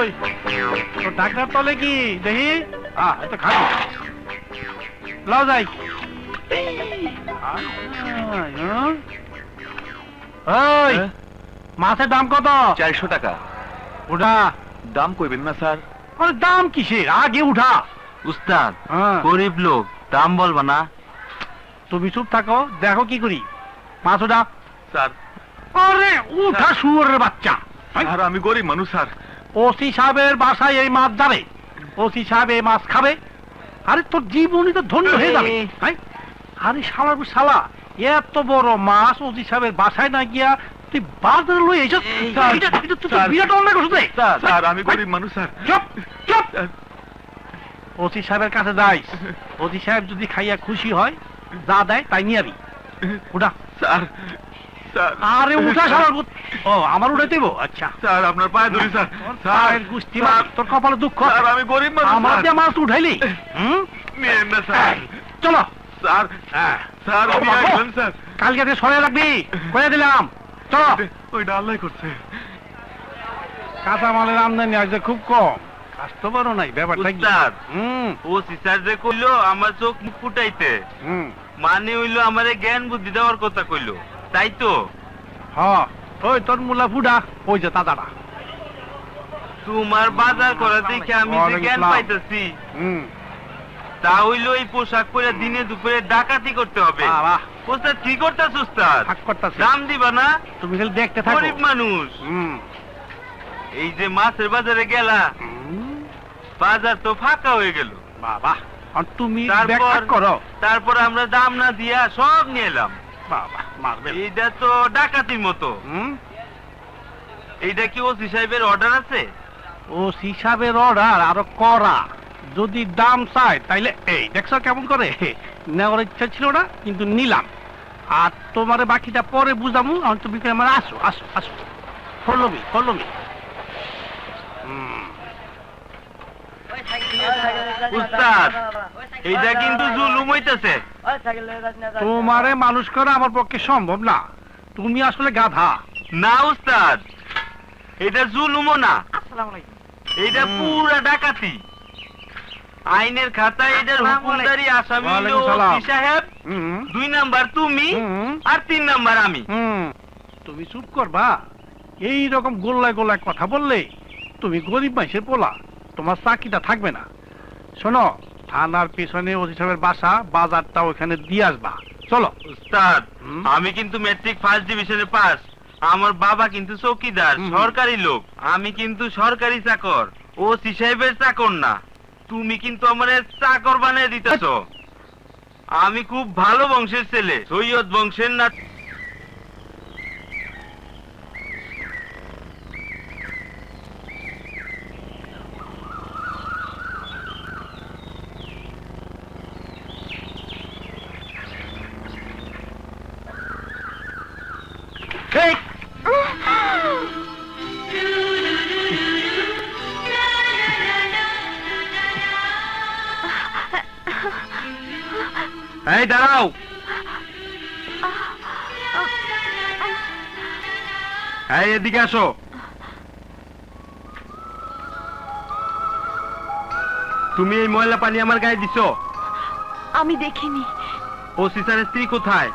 তো ডাক্তার তলে কি? দেখি। আহ খাবি। লাও যাই? ওই? মাছের দাম কত? চারশো টাকা। উঠা। দাম কইবেন না স্যার। আরে দাম কিসের? আগে উঠা। উস্তাদ হ্যাঁ। গরিব লোক দাম বলবা না। তুমি চুপ থাকো দেখো কি করি। মাছ ওঠা স্যার। আরে উঠা শুয়োরের বাচ্চা। স্যার আমি গরিব মানুষ স্যার। ওসি সাহেবের বাসায় এই মাছ যাবে। ওসি সাহেব এই মাছ খাবে। আরে তোর জীবনই তো ধন্য হয়ে যাবে। হ্যাঁ? আরে শালা শালা এত বড় মাছ ওসি সাহেবের বাসায় না গিয়া তুই বাজারে লই বিরাট অন্যায় করছিস রে। স্যার আমি গরিব মানুষ স্যার। চুপ চুপ। ওসি সাহেবের কাছে যাইস। ওসি সাহেব যদি খাইয়া খুশি হয় যা দেয় তাই নিয়ে আবি। উঠা। স্যার। স্যার। আরে উঠা গো- ও আমার উঠে দেবো? আচ্ছা। স্যার আপনার পায়ে ধরি স্যার। স্যার গুষ্টি মার, তোর কপালে দুঃখ। স্যার আমি গরিব মানুষ আমার দিয়ে মাছ উঠাইলি হুম? নিয়েন না স্যার। চলো। স্যার হ্যাঁ। স্যার আসবেন স্যার। কালকে সরে রাখবি। করে দিলাম। চলো। ওইটা আল্লাহ করছে। কাঁচা মালের আমদানি আজ খুব কম। কাস্টমারও নাই ব্যাপারটা কি। হুম। ও সিস্টার যে কইলো আমার চোখ মুখ ফুটাইতে। হুম। মানে হইল আমারে জ্ঞান বুদ্ধি দেওয়ার কথা কইলো। তাই তো? হ ওই তোর মুলা ফুডা ওই যে দাদাটা। তোমার বাজার করা দেখে আমি যে জ্ঞান পাইতেছি। তা হইল এই পোশাক পরে দিনে দুপুরে ডাকাতি করতে হবে। ওস্তাদ কি করতেছ করতাছে। দাম দিবা না? তুমি খালি দেখতে থাকো। গরিব মানুষ। হুম। এই যে মাছের বাজারে গেলা বাজার তো ফাঁকা হয়ে গেল। বাবা আর তুমি তারপর? করো। তারপর আমরা দাম না দিয়া সব নিয়ে এলাম। বাবা। মারবে এইটা তো ডাকাতির মতো। এইটা কি ওসি সাহেবের অর্ডার আছে? ও হিসাবের অর্ডার আরও করা যদি দাম চায় তাইলে এই দেখছ কেমন করে? নেওয়ার ইচ্ছা ছিল না কিন্তু নিলাম। আর তোমার বাকিটা পরে বুঝামু আমি তুমি আমার আসো আসো আসো। ফলো মি ফলো মি উস্তাদ এইটা কিন্তু জুলুম হইতেছে। তোমারে মানুষ করা আমার পক্ষে সম্ভব না। তুমি আসলে গাধা। না উস্তাদ। এটা জুলুমও না। এইটা হুম। পুরা ডাকাতি। আইনের খাতায় এটার হুকুমদারি আসামি সাহেব। দুই নাম্বার তুমি আর তিন নাম্বার আমি। হুম। তুমি চুপ করবা। এই রকম গোল্লায় গোল্লায় কথা বললে তুমি গরিব মানুষের পোলা। তোমার চাকরিটা থাকবে না। শোনো থানার পেছনে ওসি সাহেবের বাসা বাজারটা ওখানে দিয়ে আসবা। চলো। উস্তাদ আমি কিন্তু ম্যাট্রিক ফার্স্ট ডিভিশনে পাস আমার বাবা কিন্তু চৌকিদার সরকারি লোক। আমি কিন্তু সরকারি চাকর। ও সাহেবের চাকর না। তুমি কিন্তু আমার চাকর বানিয়ে দিতেছ। আমি খুব ভালো বংশের ছেলে সৈয়দ বংশের না এই, এই দাঁড়াও এই এদিকে আসো। তুমি এই ময়লা পানি আমার গায়ে দিছো। আমি দেখিনি। ও সিসারের স্ত্রী কোথায়?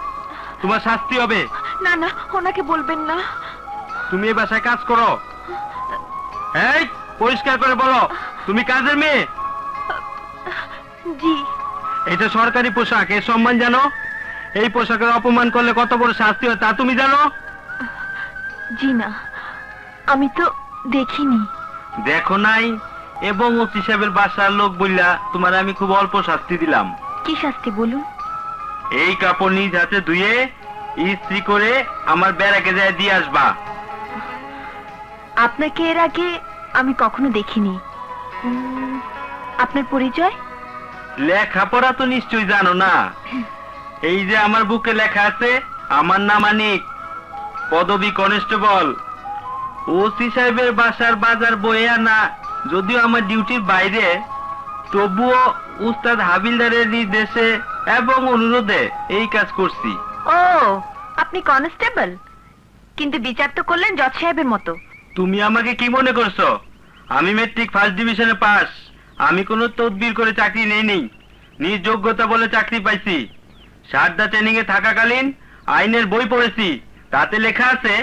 তোমার শাস্তি হবে। না না ওনাকে বলবেন না। তুমি এই বাসায় কাজ করো। এই পরিষ্কার করে বলো তুমি কাজের মেয়ে? জি। এটা সরকারি পোশাক এর সম্মান জানো? এই পোশাকের অপমান করলে কত বড় শাস্তি হয় তা তুমি জানো? জি না আমি তো দেখিনি। দেখো নাই এবং ওসি সাহেবের বাসার লোক বললা তোমার আমি খুব অল্প শাস্তি দিলাম। কি শাস্তি বলুন? এই কাপড় নিজ হাতে ধুয়ে ইস্ত্রি করে আমার ব্যারাকে যায় দিয়ে আসবা। আপনাকে এর আগে আমি কখনো দেখিনি। আপনার পরিচয়? লেখাপড়া তো নিশ্চয়ই জানো না। এই যে আমার বুকে লেখা আছে আমার নাম আনিক পদবী কনস্টেবল। ওসি সাহেবের বাসার বাজার বয়ে আনা যদিও আমার ডিউটির বাইরে তবুও উস্তাদ হাবিলদারের নির্দেশে এবং অনুরোধে এই কাজ করছি। ও আপনি কনস্টেবল। কিন্তু বিচার তো করলেন জজ সাহেবের মতো। তুমি আমাকে কি মনে করছ? আমি মেট্রিক ফার্স্ট ডিভিশনে পাস আমি কোনো তদবির করে চাকরি নেই নেই নিজ যোগ্যতা বলে চাকরি পাইছি। সারদা ট্রেনিং এ থাকাকালীন আইনের বই পড়েছি। তাতে লেখা আছে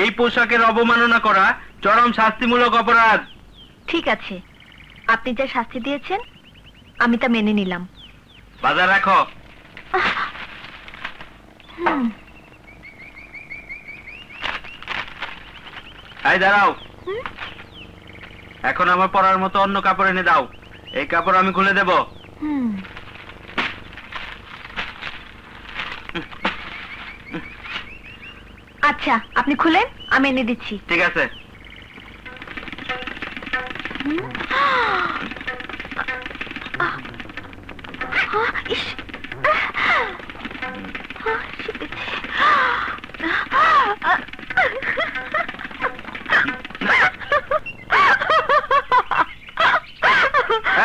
এই পোশাকের অবমাননা করা চরম শাস্তিমূলক অপরাধ। ঠিক আছে। আপনি যা শাস্তি দিয়েছেন আমি তা মেনে নিলাম। বাজার রাখো। এই দাঁড়াও। এখন আমার পরার মতো অন্য কাপড় এনে দাও। এই কাপড় আমি খুলে দেব। আচ্ছা আপনি খুলেন আমি এনে দিচ্ছি। ঠিক আছে।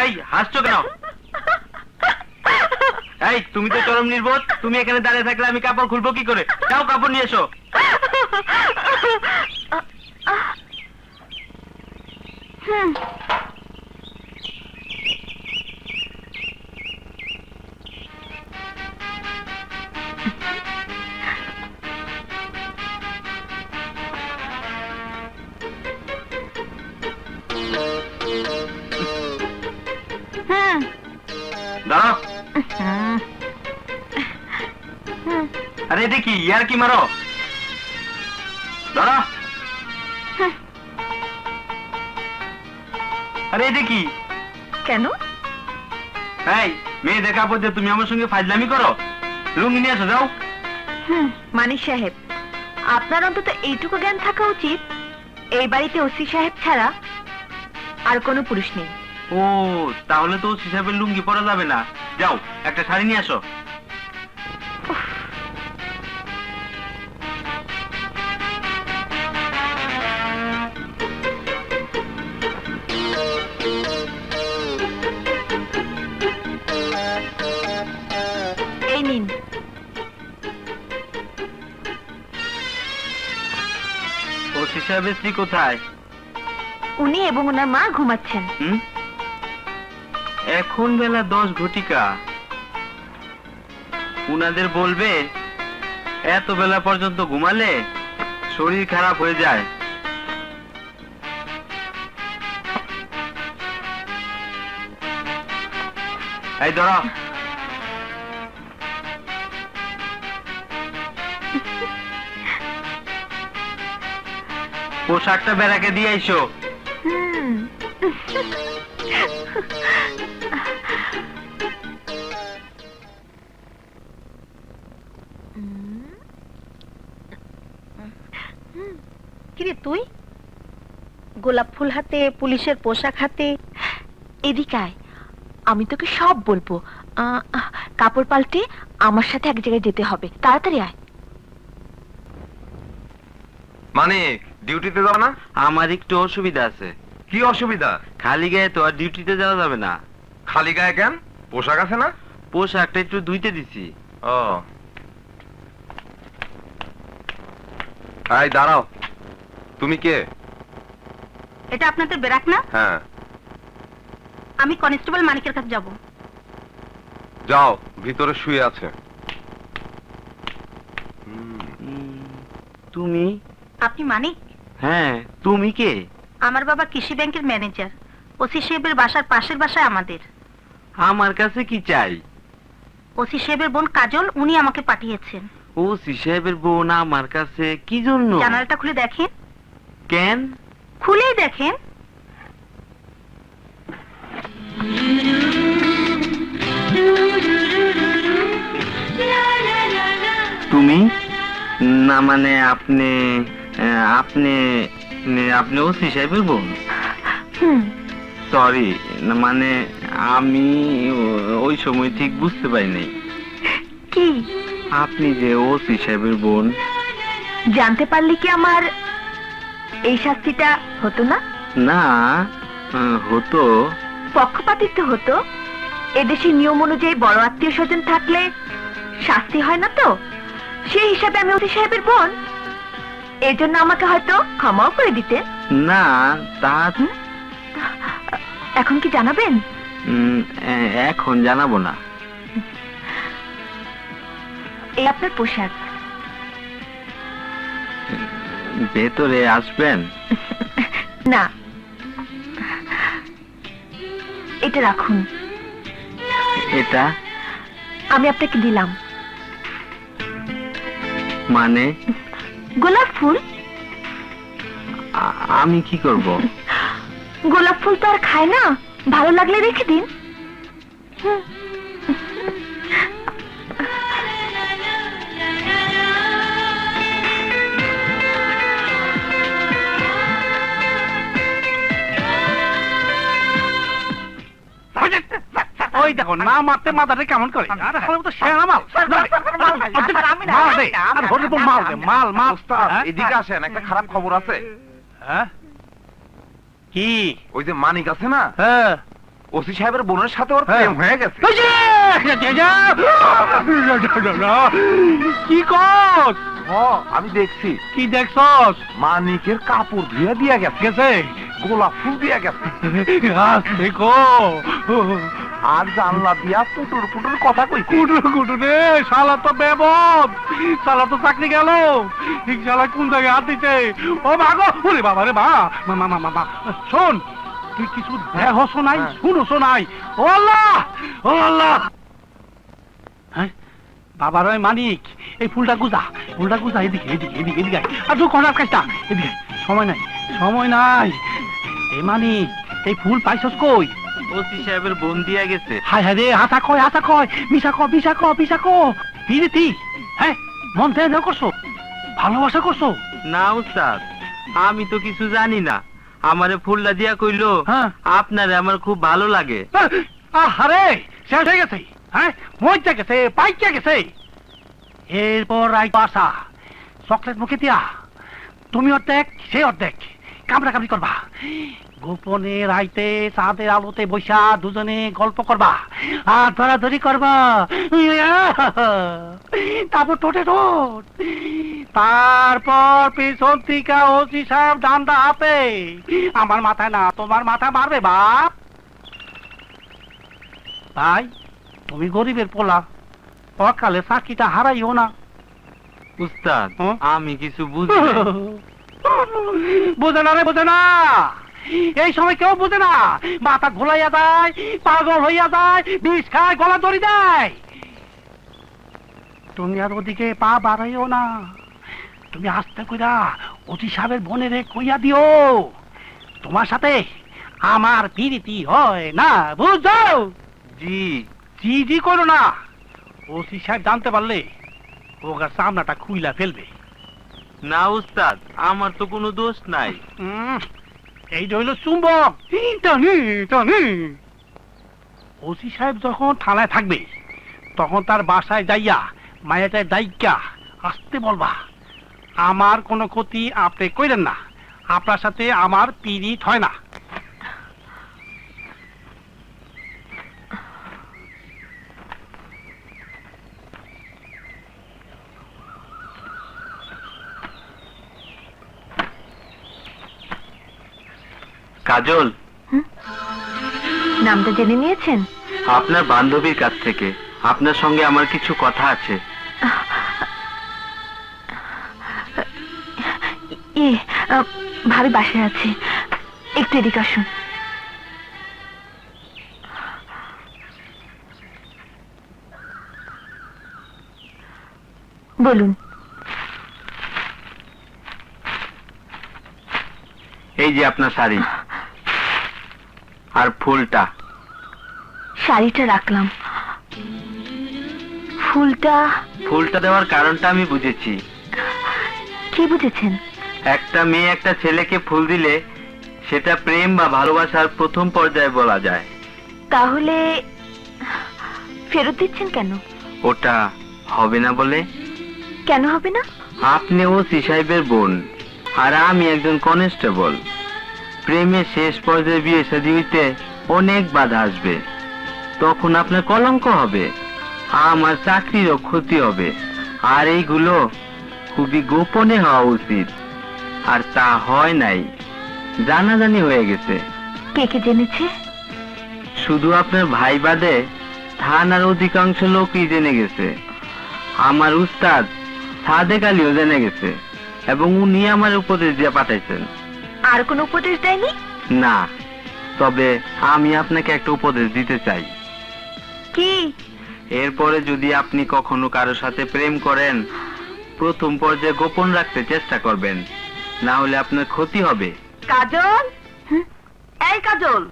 এই হাসছো কেন? এই, তুমি তো চরম নির্বোধ, তুমি এখানে দাঁড়িয়ে থাকলে আমি কাপড় খুলবো কি করে? যাও কাপড় নিয়ে এসো। ইয়ার কি মারো? দাঁড়া। আরে এটা কি? কেন? এই মেয়েদের কাপড় দিয়ে তুমি আমার সঙ্গে ফাজলামি করো। লুঙ্গি নিয়ে এসো যাও। হুম মানিক সাহেব আপনার অন্তত এইটুকু জ্ঞান থাকা উচিত। এই বাড়িতে ওসি সাহেব ছাড়া আর কোনো পুরুষ নেই। ও তাহলে তো হিসাবে লুঙ্গি পরা যাবে না। যাও একটা শাড়ি নিয়ে আসো। এই নিন। ওসি সাহেবের স্ত্রী কোথায়? উনি এবং ওনার মা ঘুমাচ্ছেন। হুম? এখন বেলা দশ ঘটিকা। উনাদের বলবে এত বেলা পর্যন্ত ঘুমালে শরীর খারাপ হয়ে যায়। এই ধরো। পোশাকটা বেড়াকে দিয়ে আইসো। হুম। কিরে তুই? গোলাপ ফুল হাতে পুলিশের পোশাক হাতে। এদিকে আয় আমি তোকে সব বলব। কাপড় পাল্টে আমার সাথে এক জায়গায় যেতে হবে। তাড়াতাড়ি আয়। মানে ডিউটিতে যাও না? আমার একটু অসুবিধা আছে। কি অসুবিধা? খালি গায়ে তো আর ডিউটিতে যাওয়া যাবে না। খালি গায়ে কেন? পোশাক আছে না? পোশাকটা একটু ধুইতে দিছি। ও। এই দাঁড়াও। তুমি কে? এটা আপনাদের বেরাক না? হ্যাঁ। আমি কনস্টেবল মানিকের কাছে যাব। যাও ভিতরে শুয়ে আছে। তুমি? আপনি মানিক হ্যাঁ তুমি কে? আমার বাবা কৃষি ব্যাংকের ম্যানেজার। ওসি সাহেবের বাসার পাশের বাসায় আমাদের। আমার কাছে কি চাই? ওসি সাহেবের বোন কাজল উনি আমাকে পাঠিয়েছেন। ও সি সাহেবের বোন আমার কাছে কি জন্য? জানালাটা খুলে দেখেন। কেন? খুলেই দেখেন। তুমি? না মানে আপনি আপনি আপনি ও সি সাহেবের বোন? সরি মানে আমি ওই সময় ঠিক বুঝতে পারিনি। কি? আপনি যে ও সি সাহেবের বোন। জানতে পারলে কি আমার এই শাস্তিটা হতো না? না হতো। পক্ষপাতিত্ব হতো? এদেশের নিয়ম অনুযায়ী বড় আত্মীয় স্বজন থাকলে শাস্তি হয় না তো? সেই হিসাবে আমি ওসি সাহেবের বোন। এর জন্য আমাকে হয়তো ক্ষমাও করে দিতেন। না তা এখন কি জানাবেন? এখন জানাব না। এই আপনার পোশাক। ভেতরে আসবেন? না। এটা রাখুন। এটা? আমি আপনাকে দিলাম। মানে? গোলাপ ফুল? আমি কি করব? গোলাপ ফুল তো আর খায় না। ভালো লাগলে রেখে দিন। হুম। না মারতে মাথাটা কেমন করে? আরে হালে তো শেয়ারা মাল মাল আর মাল দে মাল মাল হ্যাঁ? এদিকে আসেন একটা খারাপ খবর আছে। হ্যাঁ? কি? ওই যে মানিক আছে না? হ্যাঁ। ওসি সাহেবের বোনের সাথে ওর হ্যাঁ। প্রেম হয়ে। গেছে। এই যে! কি কস? আমি দেখছি। কি দেখছস? মানিকের কাপড় ধুয়ে দিয়া গেছে। গেছে গোলাপ ফুল দিয়া গেছে। কো আর জানলা দিয়া পুটুর পুটুর কথা কই কুটুর কুটু রে শালা তো বেবদ। শালা তো চাকরি গেল। ঠিক শালা কোন জায়গায় হাত দিতে ও মাগো ওরে বাবা রে বা মা মা মা মা। শোন তুই কিছু দেহস নাই হ্যাঁ। শুনস নাই ও আল্লাহ! ও আল্লাহ! হ্যাঁ? বাবার ওই মানিক এই ফুলটা গুজা ফুলটা গুজা এদিকে এদিকে এদিকে এদিকে আর তুই করার কাজটা এদিকে সময় নাই সময় নাই। এই মানিক এই ফুল পাইছস কই? ওসি সাহেবের বোন দিয়া গেছে। হায় হায় রে হাসা কয় হাসা কয় মিশা কয় মিশা কয় মিশা কয়। বিরতি হ্যাঁ? মন থেকে করছ? ভালোবাসা করছ? না উস্তাদ আমি তো কিছু জানি না। আমারে ফুলটা দিয়া কইলো হ্যাঁ। আপনারে আমার খুব ভালো লাগে। আরে শেষ হয়ে গেছে। হ্যাঁ মজা গেছে পাইকা গেছে। এরপর আই আসা চকলেট মুখে দিয়া তুমি অর্ধেক সে অর্ধেক কামড়া কামড়ি করবা। গোপনে রাইতে চাঁদের আলোতে বৈশা দুজনে গল্প করবা আর ধরাধরি করবা। তারপর টোটে টোট তারপর পিছন থেকে ওসি সাহেব ডান্ডা হাতে। আমার মাথায় না তোমার মাথা মারবে বাপ। তাই তুমি গরিবের পোলা অকালে চাকরিটা হারাইও না। উস্তাদ আমি কিছু বুঝি। বুঝে না রে বুঝে না। এই সময় কেউ বুঝে না। মাথা ঘোলাইয়া যায় পাগল হইয়া যায় বিষ খায় গলা দড়ি দেয়। তুমি আর ওদিকে পা বাড়াইও না। তুমি আস্তে কইরা অতি সাহেবের বোনেরে কইয়া দিও। তোমার সাথে আমার পিরিতি হয় না বুঝছ? জি। জি জি করো না। ওসি সাহেব জানতে পারলে ওগার সামনাটা খুইলা ফেলবে। না উস্তাদ আমার তো কোনো দোষ নাই। উম, এই হইল চুম্বক। টানি টানি ওসি সাহেব যখন থানায় থাকবে তখন তার বাসায় যাইয়া মায়াটায় দায়িকা আসতে বলবা। আমার কোনো ক্ষতি আপনি কইলেন না। আপনার সাথে আমার পিরিত হয় না। কাজল। নামটা জেনে নিয়েছেন? আপনার বান্ধবীর কাছ থেকে। আপনার সঙ্গে আমার কিছু কথা আছে। ভাবি বাসায় আছে। একটু এদিকে আসুন। বলুন। এই যে আপনার শাড়ি। আর ফুলটা। শাড়িটা রাখলাম। ফুলটা ফুলটা দেওয়ার কারণটা আমি বুঝেছি। কি বুঝেছেন? একটা মেয়ে একটা ছেলেকে ফুল দিলে সেটা প্রেম বা ভালোবাসার প্রথম পর্যায়ে বলা যায়। তাহলে ফেরত দিচ্ছেন কেন? ওটা হবে না বলে। কেন হবে না? আপনি ও সাহেবের বোন আর আমি একজন কনস্টেবল। প্রেমের শেষ পর্যায়ে বিয়ে শাদী হইতে অনেক বাধা আসবে। তখন আপনার কলঙ্ক হবে আমার চাকরিরও ক্ষতি হবে আর এইগুলো খুবই গোপনে হওয়া উচিত। আর তা হয় নাই জানাজানি হয়ে গেছে। কে কে জেনেছে? শুধু আপনার ভাই বাদে থানার অধিকাংশ লোকই জেনে গেছে। আমার উস্তাদ সাদেক আলীও জেনে গেছে এবং উনি আমার উপদেশ দিয়ে পাঠাইছেন। আর কোনো উপদেশ দেয়নি? না তবে আমি আপনাকে একটা উপদেশ দিতে চাই। কি? এরপরে যদি আপনি কখনো কারোর সাথে প্রেম করেন প্রথম পর্যায়ে গোপন রাখতে চেষ্টা করবেন না হলে আপনার ক্ষতি হবে। কাজল? এই কাজল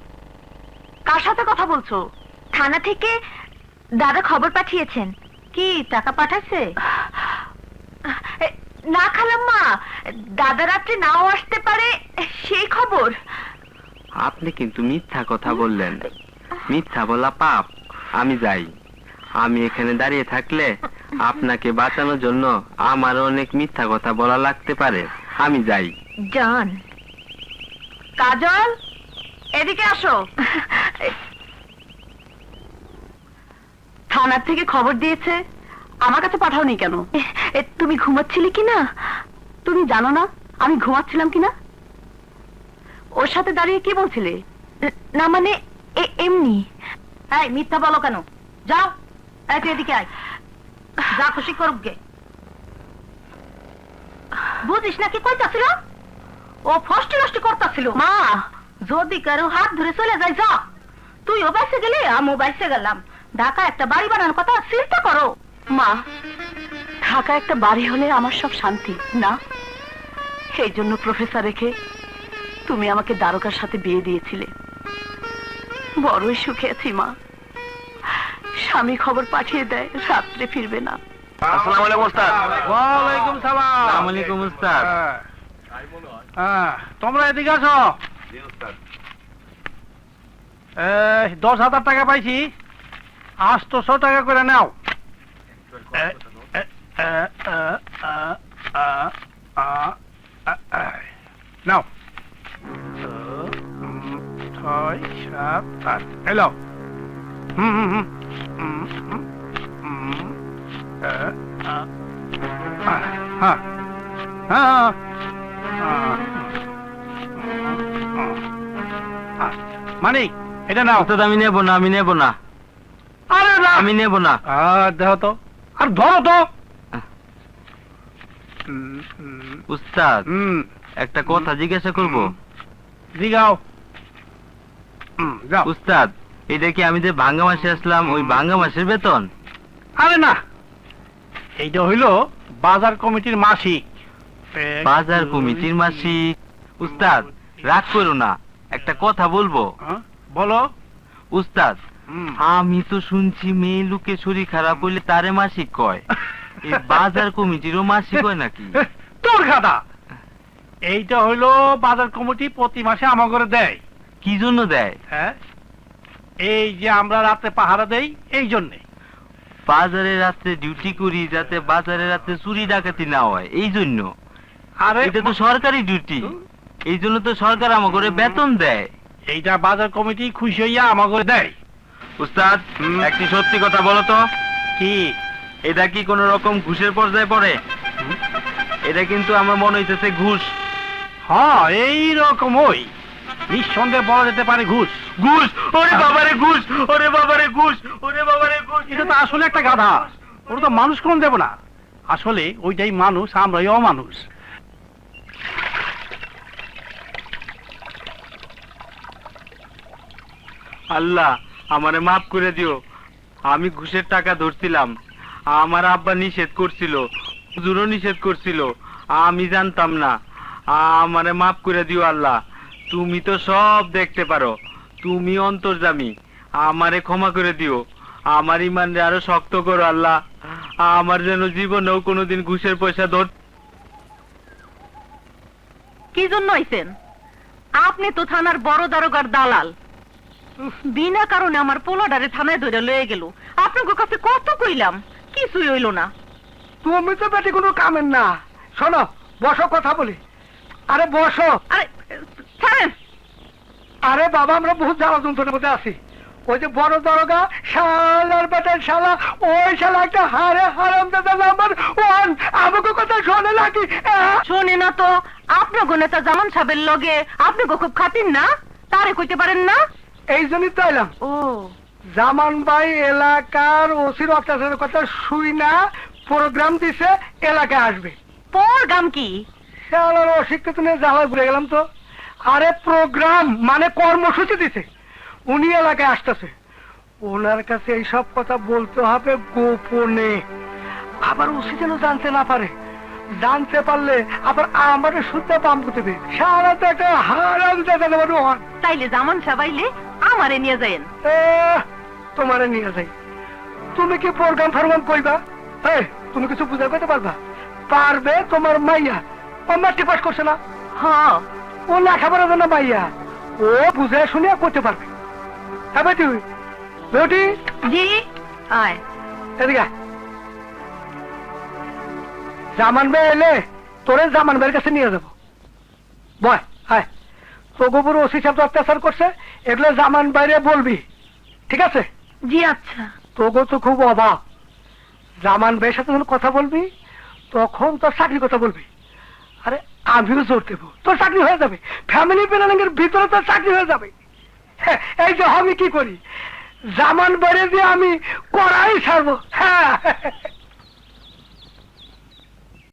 কার সাথে কথা বলছো? থানা থেকে দাদা খবর পাঠিয়েছেন। কি টাকা পাঠাচ্ছে না খালাম্মা দাদা রাত্রে নাও আসতে পারে সেই খবর। আপনি কিন্তু মিথ্যা কথা বললেন। মিথ্যা বলা পাপ। আমি যাই। আমি এখানে দাঁড়িয়ে থাকলে আপনাকে বাঁচানোর জন্য আমার অনেক মিথ্যা কথা বলা লাগতে পারে। আমি যাই। জান। কাজল এদিকে আসো। থানার থেকে খবর দিয়েছে? আমার কাছে পাঠাওনি কেন? তুমি ঘুমাচ্ছিলে কি না? তুমি জানো না আমি ঘুমাচ্ছিলাম কিনা ওর সাথে দাঁড়িয়ে কি বলছিলে? না মানে এমনি। এই মিথ্যা বলো কেন? যাও এই তুই এদিকে আয়। যা খুশি করুক গে। বুঝিস না কি কইতাছিল? ও ফষ্টি নষ্টি করতেছিল। মা! যদি কারও হাত ধরে চলে যায় যা। তুই ও বাইসে গেলে আমিও বাইসে গেলাম। ঢাকা একটা বাড়ি বানানোর কথা চিন্তা করো। মা ঢাকা একটা বাড়ি হলে আমার সব শান্তি না? সেই জন্য প্রফেসর রেখে তুমি আমাকে দ্বারকার সাথে বিয়ে দিয়েছিলে। বড়ই সুখে আছি মা। স্বামী খবর পাঠিয়ে দেয় রাত্রে ফিরবে না। আসসালামু আলাইকুম ওস্তাদ ওয়ালাইকুম সালাম। আসসালামু আলাইকুম উস্তাদ। হ্যাঁ। হ্যাঁ, তোমরা এদিকে আসো। এই, দশ হাজার টাকা পাইছি। আটশো টাকা করে নাও। নাও ছয় সাত আট এলো হুম হুম হুম হ্যাঁ হ্যাঁ হ্যাঁ মানিক এটা নাও। উস্তাদ আমি নেব না আমি নেব না। আরে না। আমি নেব না। দেখো তো। আর ধরো তো। উস্তাদ একটা কথা জিজ্ঞাসা করব। হুম, যাও। উস্তাদ এটা কি আমি যে ভাঙ্গা মাসে আসলাম ওই ভাঙ্গা মাসের বেতন? আরে না। এইটা হইল বাজার কমিটির মাসিক। বাজার কমিটির মাসিক। উস্তাদ রাগ করো না একটা কথা বলব। হ্যাঁ, বলো। উস্তাদ। আমি তো শুনছি মেয়ে লোকে শরীর খারাপ হইলে তারে মাসিক কয়। এই বাজার কমিটিরও মাসিক হয় নাকি? তোর খাতা এইটা হইল বাজার কমিটি প্রতি মাসে আমার করে দেয়। কি জন্য দেয়? হ্যাঁ? এই যে আমরা রাতে পাহারা দেই এই জন্যে। বাজারে রাতে ডিউটি করি যাতে বাজারে রাতে চুরি ডাকাতি না হয় এই জন্য। আরে এটা তো সরকারি ডিউটি এই জন্য তো সরকার আমার করে বেতন দেয়। এইটা বাজার কমিটি খুশি হইয়া আমার করে দেয়। উস্তাদ। একটি সত্যি কথা বলো তো। কি? এটা কি কোন রকম ঘুষের পর্যায়ে পড়ে? এটা কিন্তু আমার মনে হইতেছে ঘুষ। হ্যাঁ এই রকম ওই। নিঃসন্দেহে বলা যেতে পারে ঘুষ। ঘুষ? ওরে বাবারে ঘুষ! ওরে বাবারে ঘুষ! ওরে বাবারে ঘুষ! এটা তো আসলে একটা গাধা। ওটা তো মানুষ কোন দেব না। আসলে ওইটাই মানুষ আমরাই অমানুষ। আল্লাহ আমারে মাফ করে দিও। আমি ঘুষের টাকা ধরছিলাম। আমার আব্বা নিষেধ করছিল, হুজুরও নিষেধ করছিল। আমি জানতাম না। আমারে মাফ করে দিও আল্লাহ। তুমি তো সব দেখতে পারো। তুমি অন্তর্জামী। আমারে ক্ষমা করে দিও। আমার ইমানরে আরও শক্ত করো আল্লাহ। আমার যেন জীবনেও কোনোদিন ঘুষের পয়সা ধর কি জন্য আইছেন? আপনি তো থানার বড় দারোগার দালাল। বিনা কারণে আমার পোলাডারে থানায় ধরে লয়ে গেল। আপনার কাছে কত কইলাম? কিছুই হইল না। তুমি তো বেটি কোনো কামের না। শোনো বসো কথা বলি। আরে বসো। আরে ছাড়েন আরে বাবা আমরা বহুত জ্বালা যন্ত্রণের মধ্যে আছি। ওই যে বড় দরগা শালার বেটার শালা ওই শালা একটা হারে হারাম দাদা নাম্বার ওয়ান। আমাকে কথা শোনে নাকি! শোনে না তো। আপনার নেতা জামান সাহেবের লগে আপনি খুব খাতির না? তারে কইতে পারেন না? এই জন্যই তো এলাম। ও। জামান ভাই এলাকার ওসির অত্যাচারের কথা শুই না প্রোগ্রাম দিছে এলাকায় আসবে। প্রোগ্রাম কি? শালার অশিক্ষিত নিয়ে যাওয়ায় ভুলে গেলাম তো। আরে প্রোগ্রাম মানে কর্মসূচি দিছে। উনি এলাকায় আসতেছে। ওনার কাছে এইসব কথা বলতে হবে গোপনে। আবার ওসি যেন জানতে না পারে। জানতে পারলে আবার আমার শুদ্ধ পাম দেবে সারা তো একটা হারাম দাদা দেবার তাইলে জামান সাবাইলে আমারে নিয়ে যায়েন তোমারে নিয়ে যাই। তুমি কি প্রোগ্রাম ফরগ্রাম কইবা? এই তুমি কিছু বুঝা করতে পারবা? পারবে তোমার মাইয়া। ও ম্যাট্রিক পাস করছে না? হ্যাঁ। ও লেখাপড়া জানা মাইয়া। ও বুঝে শুনে করতে পারবে। হ্যাঁ বেটি বেটি জি। আয়। এদিকে জামান বে এলে তোরে জামান বের কাছে নিয়ে যাব। বয় হায় তোগোপুর ওসি সাহেব তো অত্যাচার করছে। এগুলো জামান বাইরে বলবি। ঠিক আছে? জি আচ্ছা। তোগো তো খুব অভাব জামান ভাইয়ের সাথে যখন কথা বলবি তখন তোর চাকরির কথা বলবি। আরে আমিও জোর দেবো। তোর চাকরি হয়ে যাবে। ফ্যামিলি প্ল্যানিং এর ভিতরে তোর চাকরি হয়ে যাবে। হ্যাঁ, এই যে আমি কি করি? জামান বেড়ে দিয়ে আমি করাই ছাড়বো। হ্যাঁ।